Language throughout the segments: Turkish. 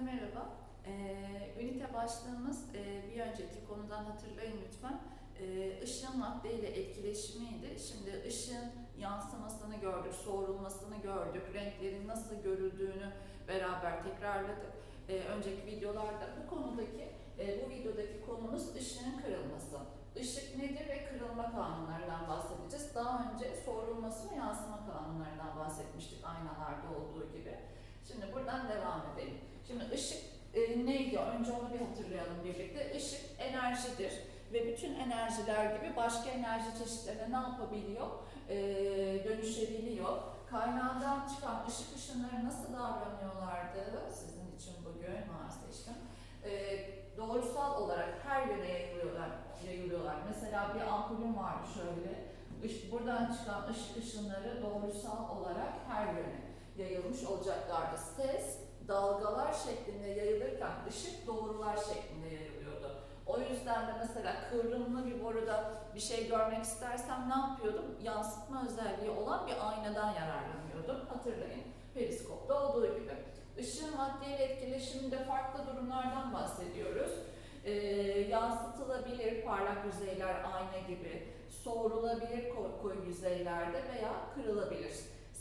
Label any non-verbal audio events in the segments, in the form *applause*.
merhaba. Ee, ünite başlığımız e, bir önceki konudan hatırlayın lütfen. Ee, ışığın maddeyle etkileşimiydi. Şimdi ışığın yansımasını gördük, soğurulmasını gördük, renklerin nasıl görüldüğünü beraber tekrarladık. Ee, önceki videolarda bu konudaki, e, bu videodaki konumuz ışığın kırılması. Işık nedir ve kırılma kanunlarından bahsedeceğiz. Daha önce soğurulması ve yansıma kanunlarından bahsetmiştik aynalarda olduğu gibi. Şimdi buradan devam edelim. Şimdi ışık e, neydi? Önce onu bir hatırlayalım birlikte. Işık enerjidir ve bütün enerjiler gibi başka enerji çeşitlerine ne yapabiliyor? E, dönüşebiliyor. Kaynağından çıkan ışık ışınları nasıl davranıyorlardı? Sizin için bugün seçtim. E, doğrusal olarak her yöne yayılıyorlar. yayılıyorlar. Mesela bir ampulüm vardı şöyle. Iş, buradan çıkan ışık ışınları doğrusal olarak her yöne yayılmış olacaklardı. Ses dalgalar şeklinde yayılırken ışık doğrular şeklinde yayılıyordu. O yüzden de mesela kıvrımlı bir boruda bir şey görmek istersem ne yapıyordum? Yansıtma özelliği olan bir aynadan yararlanıyordum. Hatırlayın periskopta olduğu gibi. Işığın maddeyle etkileşiminde farklı durumlardan bahsediyoruz. Ee, yansıtılabilir parlak yüzeyler ayna gibi, soğurulabilir koyu, yüzeylerde veya kırılabilir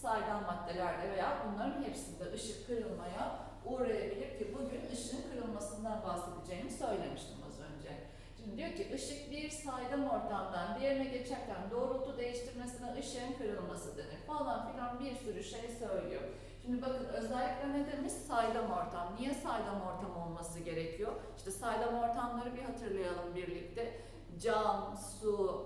saydam maddelerde veya bunların hepsinde ışık kırılmaya uğrayabilir ki bugün ışığın kırılmasından bahsedeceğimi söylemiştim az önce. Şimdi diyor ki ışık bir saydam ortamdan diğerine geçerken doğrultu değiştirmesine ışığın kırılması denir falan filan bir sürü şey söylüyor. Şimdi bakın özellikle ne demiş? Saydam ortam. Niye saydam ortam olması gerekiyor? İşte saydam ortamları bir hatırlayalım birlikte. Cam, su,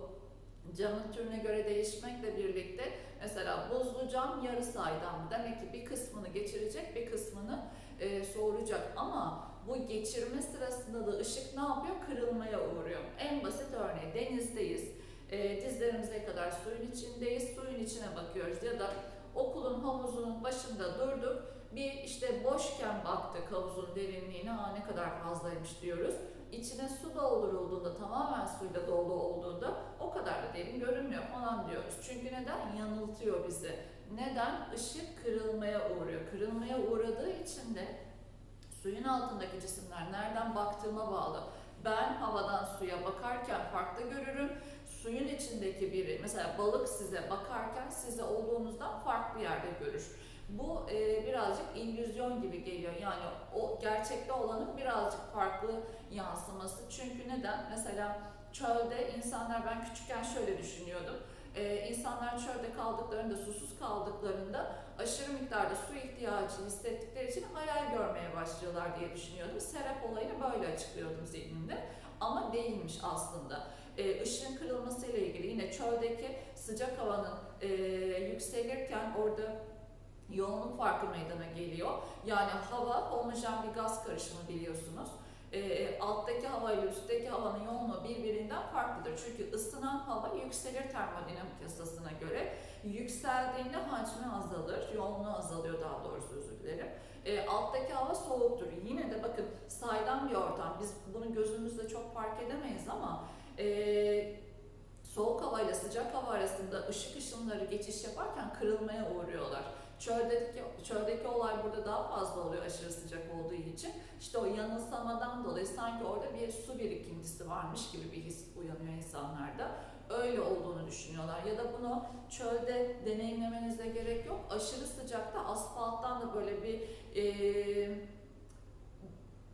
camın türüne göre değişmekle birlikte mesela buzlu cam yarı saydam demek ki bir kısmını geçirecek bir kısmını e, soğuracak ama bu geçirme sırasında da ışık ne yapıyor? Kırılmaya uğruyor. En basit örneği denizdeyiz. E, dizlerimize kadar suyun içindeyiz. Suyun içine bakıyoruz ya da okulun havuzunun başında durduk. Bir işte boşken baktık havuzun derinliğine ne kadar fazlaymış diyoruz içine su doldurulduğunda tamamen suyla dolu olduğunda o kadar da derin görünmüyor falan diyoruz. Çünkü neden? Yanıltıyor bizi. Neden? Işık kırılmaya uğruyor. Kırılmaya uğradığı için de suyun altındaki cisimler nereden baktığıma bağlı. Ben havadan suya bakarken farklı görürüm. Suyun içindeki biri, mesela balık size bakarken size olduğunuzdan farklı yerde görür. Bu e, birazcık illüzyon gibi geliyor. Yani o gerçekte olanın birazcık farklı yansıması. Çünkü neden? Mesela çölde insanlar ben küçükken şöyle düşünüyordum. Ee, insanlar çölde kaldıklarında, susuz kaldıklarında aşırı miktarda su ihtiyacı hissettikleri için hayal görmeye başlıyorlar diye düşünüyordum. Serap olayını böyle açıklıyordum zihnimde. Ama değilmiş aslında. Ee, ışığın kırılmasıyla ilgili yine çöldeki sıcak havanın e, yükselirken orada yoğunluk farkı meydana geliyor. Yani hava homojen bir gaz karışımı biliyorsunuz. E, alttaki hava ile üstteki havanın yoğunluğu birbirinden farklıdır. Çünkü ısınan hava yükselir termodinamik yasasına göre. Yükseldiğinde hacmi azalır, yoğunluğu azalıyor daha doğrusu özür dilerim. E, alttaki hava soğuktur. Yine de bakın saydam bir ortam. Biz bunu gözümüzle çok fark edemeyiz ama e, soğuk hava ile sıcak hava arasında ışık ışınları geçiş yaparken kırılmaya uğruyorlar. Çöldeki, çöldeki olay burada daha fazla oluyor aşırı sıcak olduğu için. İşte o yanılsamadan dolayı sanki orada bir su birikintisi varmış gibi bir his uyanıyor insanlarda. Öyle olduğunu düşünüyorlar. Ya da bunu çölde deneyimlemenize gerek yok. Aşırı sıcakta asfalttan da böyle bir e,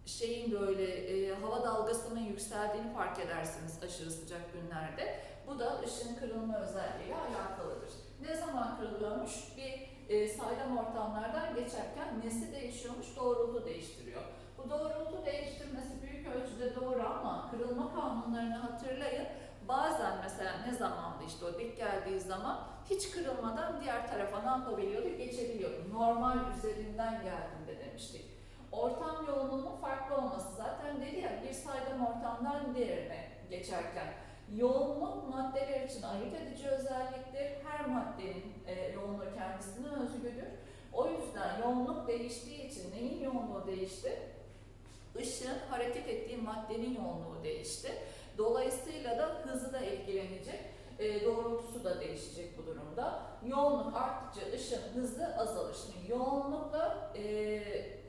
şeyin böyle e, hava dalgasının yükseldiğini fark edersiniz aşırı sıcak günlerde. Bu da ışığın kırılma özelliğiyle alakalıdır. Ne zaman kırılıyormuş? Bir e, saydam ortamlardan geçerken nesi değişiyormuş? Doğrultu değiştiriyor. Bu doğrultu değiştirmesi büyük ölçüde doğru ama kırılma kanunlarını hatırlayın. Bazen mesela ne zamandı işte o dik geldiği zaman hiç kırılmadan diğer tarafa ne yapabiliyordu? Geçebiliyordu. Normal üzerinden geldiğinde demiştik. Ortam yoğunluğunun farklı olması zaten dedi ya bir saydam ortamdan diğerine geçerken Yoğunluk maddeler için ayırt edici özelliktir. Her maddenin e, yoğunluğu kendisine özgüdür. O yüzden yoğunluk değiştiği için neyin yoğunluğu değişti? Işığın hareket ettiği maddenin yoğunluğu değişti. Dolayısıyla da hızı da etkilenecek. e, doğrultusu da değişecek bu durumda. Yoğunluk arttıkça ışın hızı azalır. Şimdi yoğunlukla e,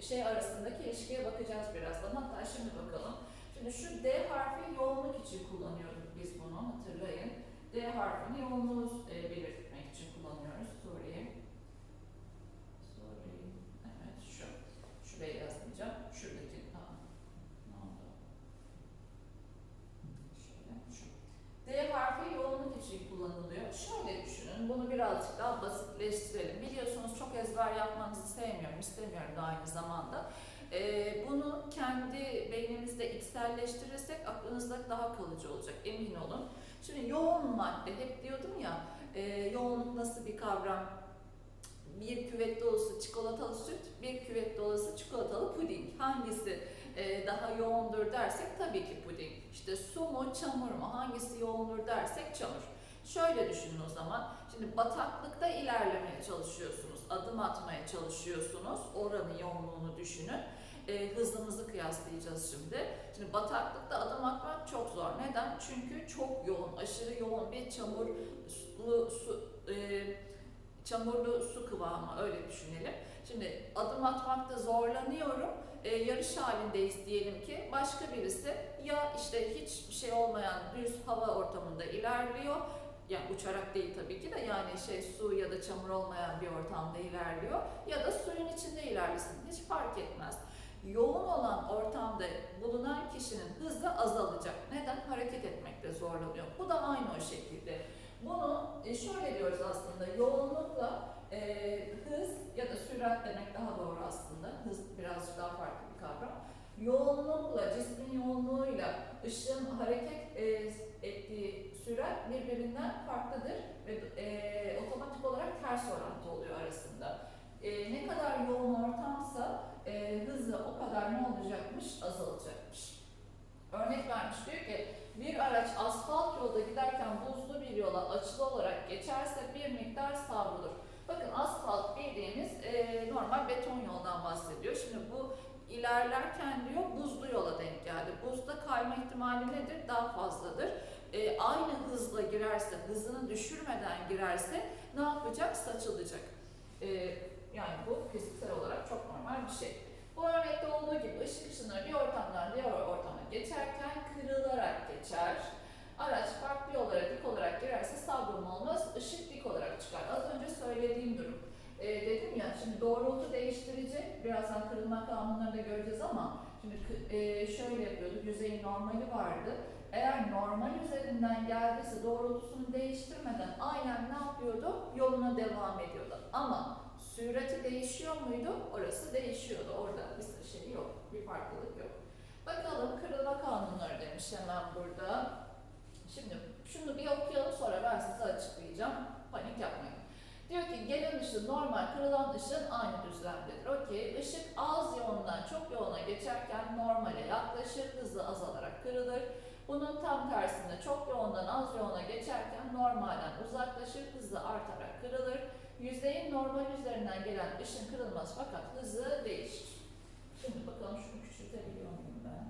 şey arasındaki ilişkiye bakacağız birazdan. Hatta şimdi bakalım. Şimdi şu D harfi yoğunluk için kullanıyorduk biz bunu hatırlayın. D harfini yoğunluğu e, belirtmek için kullanıyoruz. Sorry. Sorry. Evet şu. Şuraya yazmayacağım. Şuradaki. Aa, ne oldu? Şöyle şu. D harfi yoğunluk için kullanılıyor. Şöyle düşünün. Bunu birazcık daha basitleştirelim. Biliyorsunuz çok ezber yapmanızı sevmiyorum, istemiyorum da aynı zamanda. Ee, bunu kendi beynimizde içselleştirirsek aklınızda daha kalıcı olacak emin olun. Şimdi yoğun madde hep diyordum ya e, yoğunluk nasıl bir kavram? Bir küvet dolusu çikolatalı süt, bir küvet dolusu çikolatalı puding. Hangisi e, daha yoğundur dersek tabii ki puding. İşte su mu çamur mu hangisi yoğundur dersek çamur. Şöyle düşünün o zaman. Şimdi bataklıkta ilerlemeye çalışıyorsunuz, adım atmaya çalışıyorsunuz. Oranın yoğunluğunu düşünün. E, hızınızı kıyaslayacağız şimdi. Şimdi bataklıkta adım atmak çok zor. Neden? Çünkü çok yoğun, aşırı yoğun bir çamurlu su, e, çamurlu su kıvamı öyle düşünelim. Şimdi adım atmakta zorlanıyorum. E, yarış halindeyiz diyelim ki. Başka birisi ya işte hiç şey olmayan düz hava ortamında ilerliyor. Yani uçarak değil tabii ki de yani şey su ya da çamur olmayan bir ortamda ilerliyor. Ya da suyun içinde ilerlesin. Hiç fark etmez yoğun olan ortamda bulunan kişinin hızı azalacak. Neden? Hareket etmekte zorlanıyor. Bu da aynı o şekilde. Bunu e, şöyle diyoruz aslında yoğunlukla e, hız ya da sürat demek daha doğru aslında. Hız birazcık daha farklı bir kavram. Yoğunlukla, cismin yoğunluğuyla ışığın hareket e, ettiği sürat birbirinden farklıdır ve e, otomatik olarak ters orantı oluyor arasında. E, ne kadar yoğun ortamsa e, hızı o kadar ne olacakmış? Azalacakmış. Örnek vermiş diyor ki bir araç asfalt yolda giderken buzlu bir yola açılı olarak geçerse bir miktar savrulur. Bakın asfalt bildiğimiz e, normal beton yoldan bahsediyor. Şimdi bu ilerlerken diyor buzlu yola denk geldi. Buzda kayma ihtimali nedir? Daha fazladır. E, aynı hızla girerse, hızını düşürmeden girerse ne yapacak? Saçılacak. E, yani bu fiziksel olarak çok normal bir şey. Bu örnekte olduğu gibi ışık ışınları bir ortamdan diğer ortama geçerken kırılarak geçer. Araç farklı yollara dik olarak girerse savrulma olmaz, ışık dik olarak çıkar. Az önce söylediğim durum. Ee, dedim ya şimdi doğrultu değiştirecek, birazdan kırılma kanunlarını da göreceğiz ama şimdi e, şöyle yapıyorduk, yüzeyin normali vardı. Eğer normal üzerinden geldiyse doğrultusunu değiştirmeden aynen ne yapıyordu? Yoluna devam ediyordu. Ama Sürati değişiyor muydu? Orası değişiyordu. Orada bir şey yok. Bir farklılık yok. Bakalım kırılma kanunları demiş hemen burada. Şimdi şunu bir okuyalım sonra ben size açıklayacağım. Panik yapmayın. Diyor ki gelen ışın normal, kırılan ışın aynı düzlemdedir. Okey, ışık az yoğundan çok yoğuna geçerken normale yaklaşır, hızı azalarak kırılır. Bunun tam tersinde çok yoğundan az yoğuna geçerken normalden uzaklaşır, hızı artarak kırılır. Yüzeyin normal üzerinden gelen ışın kırılmaz fakat hızı değişir. Şimdi bakalım şunu küçültebiliyor muyum ben?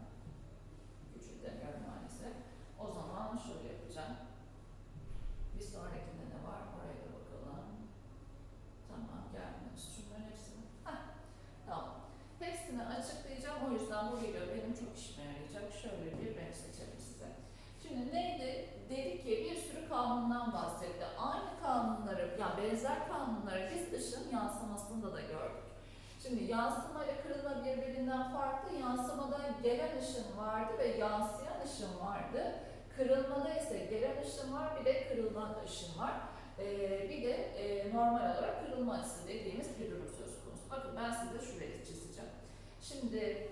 Küçültemiyorum maalesef. O zaman şöyle yapacağım. Bir sonrakinde ne var? Oraya da bakalım. Tamam gelmemiş. Şunların hepsini. Heh, tamam. Hepsini açıklayacağım. O yüzden bu video benim çok işime yarayacak. Şöyle bir renk seçelim size. Şimdi neydi? Dedi ki bir sürü kanundan bahsetti. Aynı kanunları, yani benzer kanunları biz ışın yansımasında da gördük. Şimdi yansıma ile kırılma birbirinden farklı. Yansımada gelen ışın vardı ve yansıyan ışın vardı. Kırılmada ise gelen ışın var, bir de kırılan ışın var. Ee, bir de e, normal olarak kırılma açısı dediğimiz bir durum söz konusu. Bakın ben size şurayı çizeceğim. Şimdi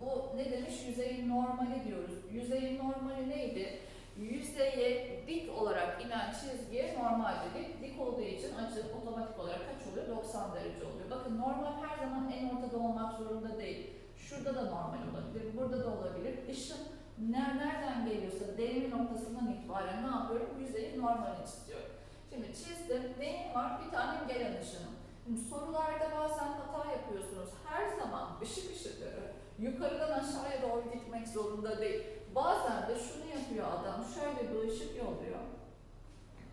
bu ne demiş? Yüzeyin normali diyoruz. Yüzeyin normali neydi? Yüzeye dik olarak inen çizgi normal dedik. Dik olduğu için açı otomatik olarak kaç oluyor? 90 derece oluyor. Bakın normal her zaman en ortada olmak zorunda değil. Şurada da normal olabilir, burada da olabilir. Işın nereden geliyorsa devrim noktasından itibaren ne yapıyorum? Yüzeyin normalini çiziyorum. Şimdi çizdim. Neyim var? Bir tane gelen ışınım. Şimdi sorularda bazen hata yapıyorsunuz. Her zaman ışık ışıkları yukarıdan aşağıya doğru gitmek zorunda değil. Bazen de şunu yapıyor adam, şöyle bir ışık yolluyor.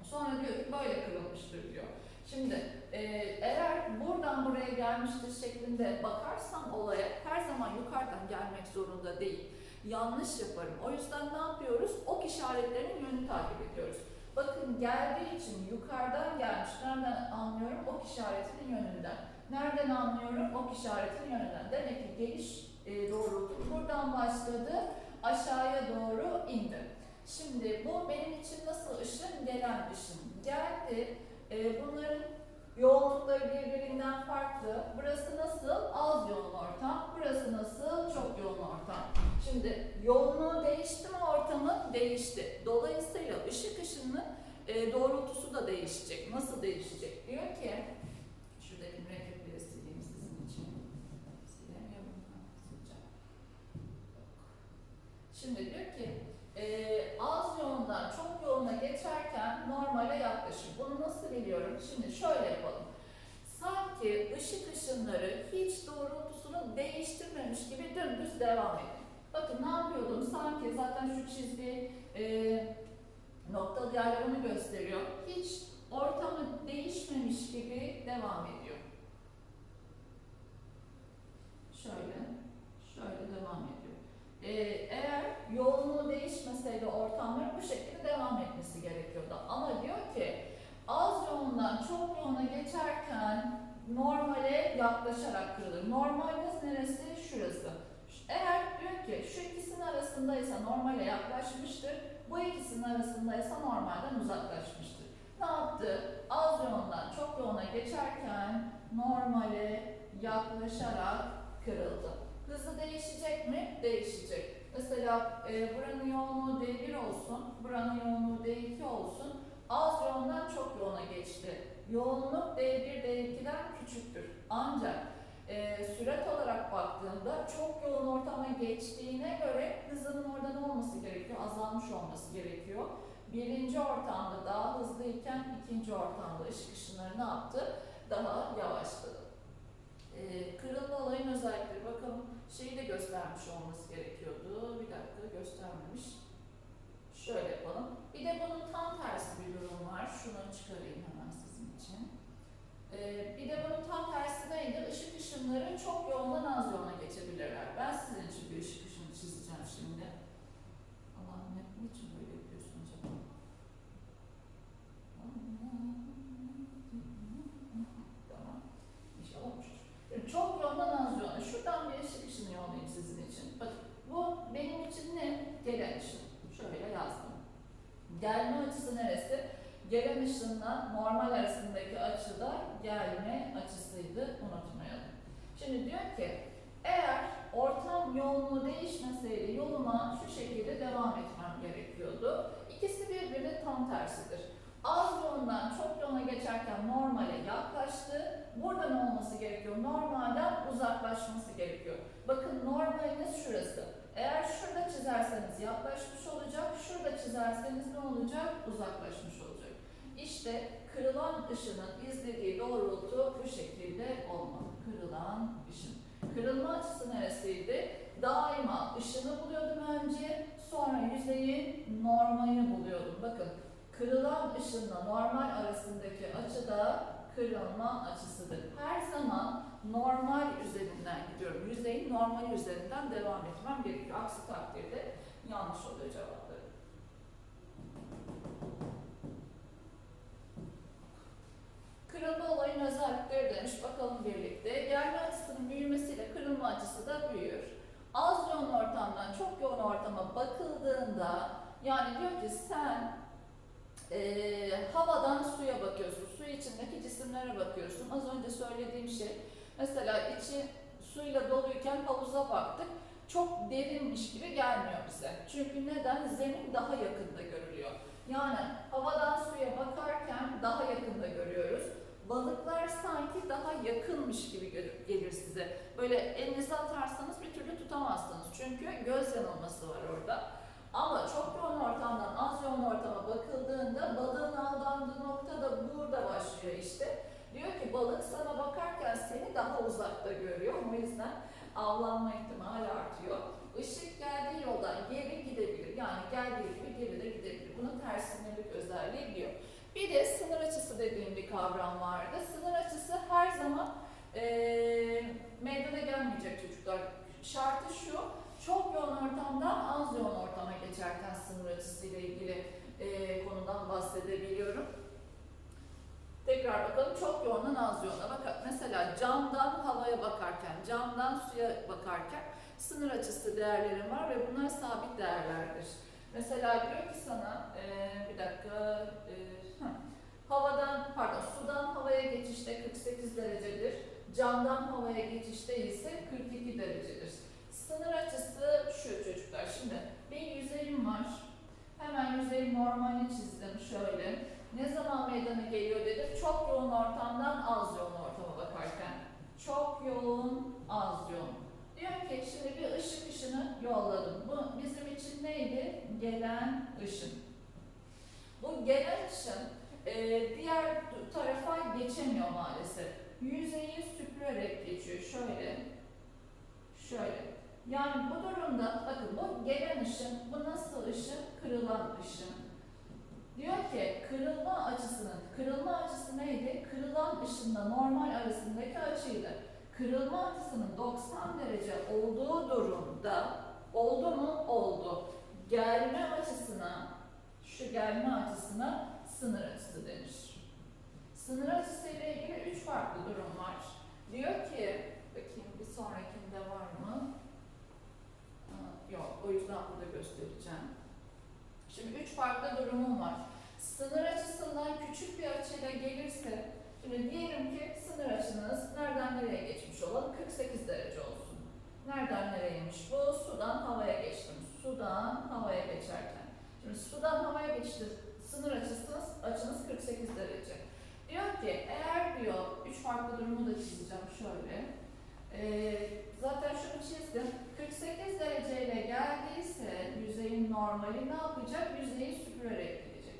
Sonra diyor ki böyle kırılmıştır diyor. Şimdi e, eğer buradan buraya gelmiştir şeklinde bakarsam olaya her zaman yukarıdan gelmek zorunda değil. Yanlış yaparım. O yüzden ne yapıyoruz? Ok işaretlerinin yönünü takip ediyoruz. Bakın geldiği için yukarıdan gelmiş. Nereden anlıyorum? Ok işaretinin yönünden. Nereden anlıyorum? Ok işaretinin yönünden. Demek ki geliş e, doğrultu buradan başladı, aşağıya doğru indi. Şimdi bu benim için nasıl ışın? Gelen ışın. Geldi, e, bunların yoğunlukları birbirinden farklı. Burası nasıl? Az yoğun ortam. Burası nasıl? Çok yoğun ortam. Şimdi yoğunluğu değişti mi ortamın? Değişti. Dolayısıyla ışık ışının e, doğrultusu da değişecek. Nasıl değişecek? Diyor ki, şuradaki mürekkepleri sileyim sizin için. Silemiyorum. Ha, sileceğim. Şimdi diyor ki, e, az yoğundan çok yoğuna geçerken normale yaklaşır. Bunu nasıl biliyorum? Şimdi şöyle yapalım. Sanki ışık ışınları hiç doğrultusunu değiştirmemiş gibi dümdüz devam ediyor. Bakın ne yapıyordum? Sanki zaten şu çizgi e, noktalı onu gösteriyor. Hiç ortamı değişmemiş gibi devam ediyor. Şöyle, şöyle devam ediyor. Ee, eğer yoğunluğu değişmeseydi ortamların bu şekilde devam etmesi gerekiyordu. Ama diyor ki az yoğundan çok yoğuna geçerken normale yaklaşarak kırılır. Normalimiz neresi? Şurası. Eğer diyor ki şu ikisinin arasındaysa normale yaklaşmıştır, bu ikisinin arasındaysa normalden uzaklaşmıştır. Ne yaptı? Az yoğundan çok yoğuna geçerken normale yaklaşarak kırıldı. Hızı değişecek mi? Değişecek. Mesela e, buranın yoğunluğu D1 olsun, buranın yoğunluğu D2 olsun. Az yoğundan çok yoğuna geçti. Yoğunluk D1, D2'den küçüktür. Ancak e, sürat olarak baktığımda çok yoğun ortama geçtiğine göre hızının orada ne olması gerekiyor? Azalmış olması gerekiyor. Birinci ortamda daha hızlıyken ikinci ortamda ışık ışınları ne yaptı? Daha yavaşladı. Ee, kırılma olayın özellikleri. Bakalım şeyi de göstermiş olması gerekiyordu. Bir dakika göstermemiş. Şöyle yapalım. Bir de bunun tam tersi bir durum var. Şunu çıkarayım hemen sizin için. Ee, bir de bunun tam tersi neydi? Işık ışınları çok yoğundan az yoğuna geçebilirler. Ben sizin için bir ışık ışını çizeceğim şimdi. Allah'ım ne, niçin böyle yapıyorsun acaba? Tamam. İnşallah olmuştur. Çok yoğundan az yoğuna. Şuradan bir ışık ışını yollayayım sizin için. Bakın bu benim için ne? Gelen ışın. Şöyle yazdım. Gelme açısı neresi? Gelen ışınla normal arasındaki açı da gelme açısıydı. Unutmayalım. Şimdi diyor ki eğer ortam yoğunluğu değişmeseydi yoluma şu şekilde devam etmem gerekiyordu. İkisi birbirine tam tersidir. Az yoğundan çok yoğuna geçerken normale yaklaştı. Burada ne olması gerekiyor? Normalden uzaklaşması gerekiyor. Bakın normaliniz şurası. Eğer şurada çizerseniz yaklaşmış olacak, şurada çizerseniz ne olacak? Uzaklaşmış. İşte kırılan ışının izlediği doğrultu bu şekilde olmalı. Kırılan ışın. Kırılma açısı neresiydi? Daima ışını buluyordum önce, sonra yüzeyin normalini buluyordum. Bakın kırılan ışınla normal arasındaki açı da kırılma açısıdır. Her zaman normal üzerinden gidiyorum. Yüzeyin normal üzerinden devam etmem gerekiyor. Aksi takdirde yanlış oluyor cevapları. Kırılma olayın özellikleri demiş. Bakalım birlikte. Gelme açısının büyümesiyle kırılma açısı da büyür. Az yoğun ortamdan çok yoğun ortama bakıldığında yani diyor ki sen e, havadan suya bakıyorsun. Su içindeki cisimlere bakıyorsun. Az önce söylediğim şey. Mesela içi suyla doluyken havuza baktık. Çok derinmiş gibi gelmiyor bize. Çünkü neden? Zemin daha yakında görülüyor. Yani havadan suya bakarken daha yakında görüyoruz. Balıklar sanki daha yakınmış gibi gel- gelir size. Böyle elinize atarsanız bir türlü tutamazsınız. Çünkü göz yanılması var orada. Ama çok yoğun ortamdan az yoğun ortama bakıldığında balığın aldandığı nokta da burada başlıyor işte. Diyor ki balık sana bakarken seni daha uzakta görüyor. O yüzden avlanma ihtimali artıyor. Işık geldiği yoldan geri gidebilir. Yani geldiği gibi geri de gidebilir. Bunun ters sinirlik özelliği diyor. Bir bir kavram vardı. Sınır açısı her zaman eee meydana gelmeyecek çocuklar. Şartı şu, çok yoğun ortamdan az yoğun ortama geçerken sınır açısı ile ilgili eee, konudan bahsedebiliyorum. Tekrar bakalım çok yoğundan az yoğuna. Bak mesela camdan havaya bakarken, camdan suya bakarken sınır açısı değerlerim var ve bunlar sabit değerlerdir. Mesela diyor ki sana eee, bir dakika heh, havadan pardon sudan havaya geçişte 48 derecedir. Camdan havaya geçişte ise 42 derecedir. Sınır açısı şu çocuklar. Şimdi bir yüzeyim var. Hemen yüzeyin normalini çizdim şöyle. Ne zaman meydana geliyor dedim. Çok yoğun ortamdan az yoğun ortama bakarken. Çok yoğun, az yoğun. Diyor ki şimdi bir ışık ışını yolladım. Bu bizim için neydi? Gelen ışın. Bu gelen ışın e, diğer tarafa geçemiyor maalesef. Yüzeyi süpürerek geçiyor. Şöyle, şöyle. Yani bu durumda bakın bu gelen ışın, bu nasıl ışın? Kırılan ışın. Diyor ki kırılma açısının, kırılma açısı neydi? Kırılan ışınla normal arasındaki açıydı. Kırılma açısının 90 derece olduğu durumda, oldu mu? Oldu. Gelme açısına, şu gelme açısına sınır açısı denir. Sınır açısı ile ilgili üç farklı durum var. Diyor ki, bakayım bir sonrakinde var mı? Yok, o yüzden burada göstereceğim. Şimdi üç farklı durumum var. Sınır açısından küçük bir açıyla gelirse, şimdi diyelim ki sınır açınız nereden nereye geçmiş olalım? 48 derece olsun. Nereden nereymiş bu? Sudan havaya geçtim. Sudan havaya geçerken. Şimdi sudan havaya geçti. Sınır açısınız, açınız 48 derece. Diyor ki eğer diyor, üç farklı durumu da çizeceğim şöyle. Ee, zaten şunu çizdim. 48 dereceyle geldiyse yüzeyin normali ne yapacak? Yüzeyi süpürerek gidecek.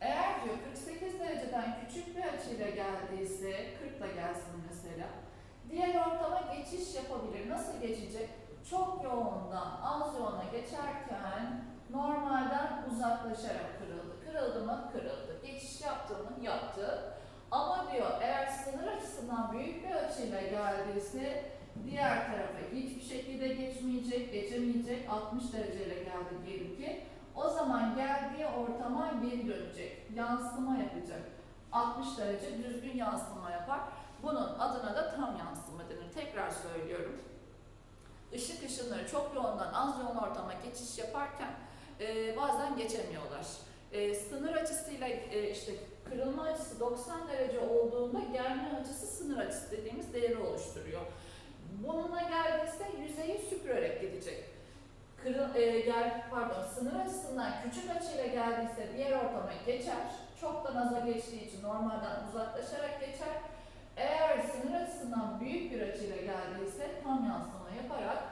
Eğer diyor 48 dereceden küçük bir açıyla geldiyse 40 ile gelsin mesela. Diğer ortama geçiş yapabilir. Nasıl geçecek? Çok yoğundan az yoğuna geçerken normalden uzaklaşarak kırıldı. Kırıldı mı? Kırıldı. Geçiş yaptı mı? Yaptı. Ama diyor eğer sınır açısından büyük bir açıyla geldiyse diğer tarafa hiçbir şekilde geçmeyecek, geçemeyecek. 60 dereceyle geldi diyelim ki. O zaman geldiği ortama geri dönecek. Yansıma yapacak. 60 derece düzgün yansıma yapar. Bunun adına da tam yansıma denir. Tekrar söylüyorum. Işık ışınları çok yoğundan az yoğun ortama geçiş yaparken e, bazen geçemiyorlar. E, sınır açısıyla e, işte kırılma açısı 90 derece olduğunda gelme açısı sınır açısı dediğimiz değeri oluşturuyor. Bununla geldiyse yüzeyi süpürerek gidecek. Kırıl, e, gel, pardon, sınır açısından küçük açıyla geldiyse diğer ortama geçer. Çoktan aza geçtiği için normalden uzaklaşarak geçer. Eğer sınır açısından büyük bir açıyla geldiyse tam yansıma yaparak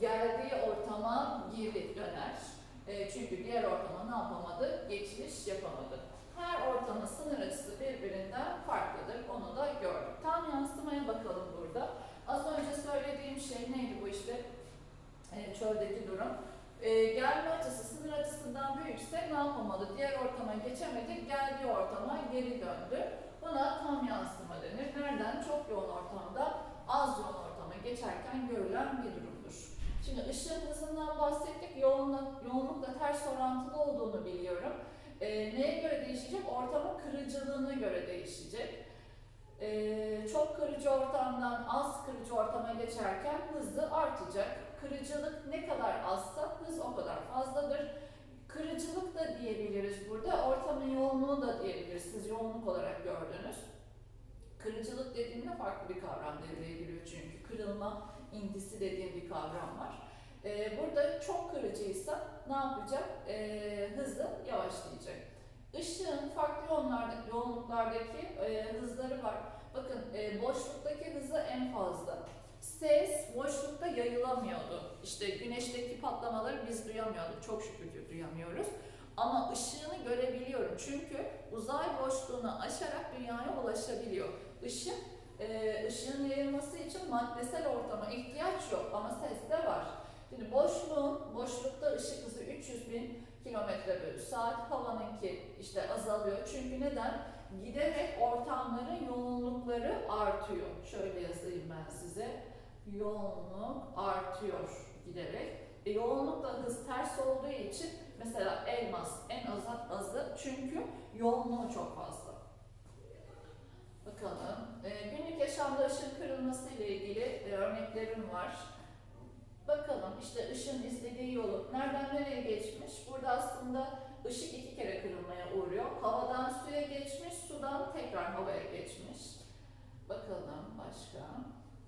geldiği ortama geri döner. E, çünkü diğer ortama ne yapamadı? Geçiş yapamadı. Her ortamın sınır açısı birbirinden farklıdır. Onu da gördük. Tam yansımaya bakalım burada. Az önce söylediğim şey neydi bu işte? E, çöldeki durum. E, gelme açısı sınır açısından büyükse ne yapamadı? Diğer ortama geçemedi. Geldiği ortama geri döndü. Buna tam yansıma denir. Nereden? Çok yoğun ortamda az yoğun ortama geçerken görülen bir durumdur. Şimdi ışığın hızından bahsettik. Yoğunluk, yoğunlukla ters orantılı olduğunu biliyorum. E, neye göre değişecek? Ortamın kırıcılığına göre değişecek. E, çok kırıcı ortamdan az kırıcı ortama geçerken hızı artacak. Kırıcılık ne kadar azsa hız o kadar fazladır. Kırıcılık da diyebiliriz burada. Ortamın yoğunluğu da diyebiliriz. Siz yoğunluk olarak gördünüz. Kırıcılık dediğimde farklı bir kavram devreye giriyor çünkü. Kırılma indisi dediğim bir kavram var. Ee, burada çok kırıcıysa ne yapacak? Ee, hızı yavaşlayacak. Işığın farklı yoğunluklardaki e, hızları var. Bakın e, boşluktaki hızı en fazla. Ses boşlukta yayılamıyordu. İşte güneşteki patlamaları biz duyamıyorduk. Çok şükür ki duyamıyoruz. Ama ışığını görebiliyorum. Çünkü uzay boşluğunu aşarak dünyaya ulaşabiliyor. Işık, e, ışığın yayılması için maddesel ortama ihtiyaç yok ama ses de var. Şimdi boşluğun, boşlukta ışık hızı 300 bin kilometre bölü saat. Havanınki işte azalıyor. Çünkü neden? giderek ortamların yoğunlukları artıyor. Şöyle yazayım ben size. Yoğunluk artıyor giderek. E, yoğunlukla hız ters olduğu için mesela elmas en azı, azı çünkü yoğunluğu çok fazla. Bakalım. E, günlük yaşamda ışın kırılması ile ilgili e, örneklerim var. Bakalım işte ışın izlediği yolu nereden nereye geçmiş? Burada aslında ışık iki kere kırılmaya uğruyor. Havadan suya geçmiş, sudan tekrar havaya geçmiş. Bakalım başka.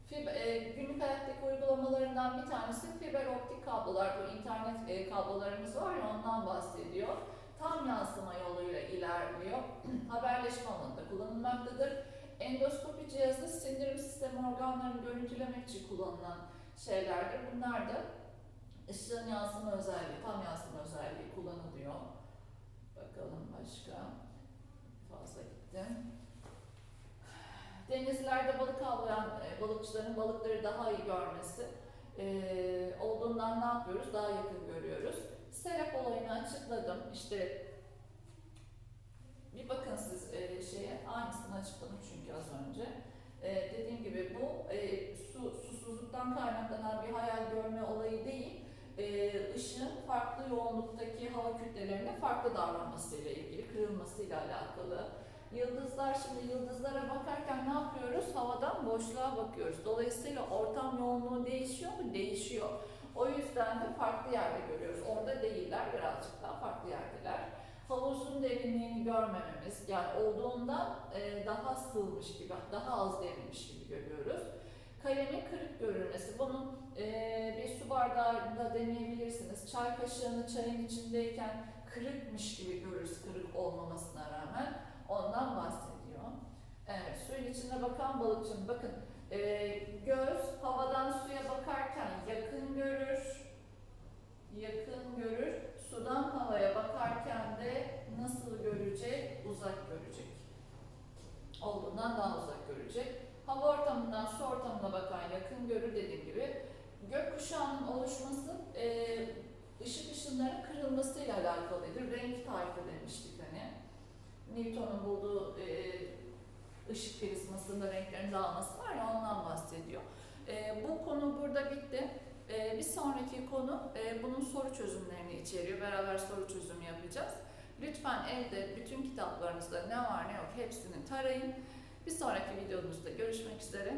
Fiber, e, günlük hayattaki uygulamalarından bir tanesi fiber optik kablolar. Bu internet e, kablolarımız var ya ondan bahsediyor. Tam yansıma yoluyla ilerliyor. *clears throat* Haberleşme alanında kullanılmaktadır. Endoskopi cihazı sindirim sistemi organlarını görüntülemek için kullanılan şeylerdir. Bunlar da ışığın yansıma özelliği, tam yansıma özelliği kullanılıyor. Bakalım başka. Fazla gitti. Denizlerde balık avlayan e, balıkçıların balıkları daha iyi görmesi e, olduğundan ne yapıyoruz? Daha yakın görüyoruz. Serap olayını açıkladım. İşte bir bakın siz e, şeye, aynısını açıkladım çünkü az önce. E, dediğim gibi bu e, su, susuzluktan kaynaklanan bir hayal görme olayı değil. E, ışığın farklı yoğunluktaki hava kütlelerine farklı davranmasıyla ilgili, kırılmasıyla alakalı. Yıldızlar, şimdi yıldızlara bakarken ne yapıyoruz? Havadan boşluğa bakıyoruz. Dolayısıyla ortam yoğunluğu değişiyor mu? Değişiyor. O yüzden de farklı yerde görüyoruz. Orada değiller, birazcık daha farklı yerdeler. Havuzun derinliğini görmememiz, yani olduğundan e, daha sığmış gibi, daha az derinmiş gibi görüyoruz. Kalemin kırık görülmesi, bunun e, bir su bardağında deneyebilirsiniz. Çay kaşığını çayın içindeyken kırıkmış gibi görürüz, kırık olmamasına rağmen. Ondan bahsediyor. Evet, suyun içine bakan balıkçının bakın e, göz havadan suya bakarken yakın görür, yakın görür. Sudan havaya bakarken de nasıl görecek? Uzak görecek. Olduğundan daha uzak görecek. Hava ortamından su ortamına bakan yakın görür dediğim gibi. Gökkuşağının oluşması e, ışık ışınlarının kırılmasıyla alakalıydı. Renk tarifi demiştik hani. Newton'un bulduğu e, ışık prizmasında renklerin dağılması var ya ondan bahsediyor. E, bu konu burada bitti. E, bir sonraki konu e, bunun soru çözümlerini içeriyor. Beraber soru çözümü yapacağız. Lütfen evde bütün kitaplarınızda ne var ne yok hepsini tarayın. Bir sonraki videomuzda görüşmek üzere.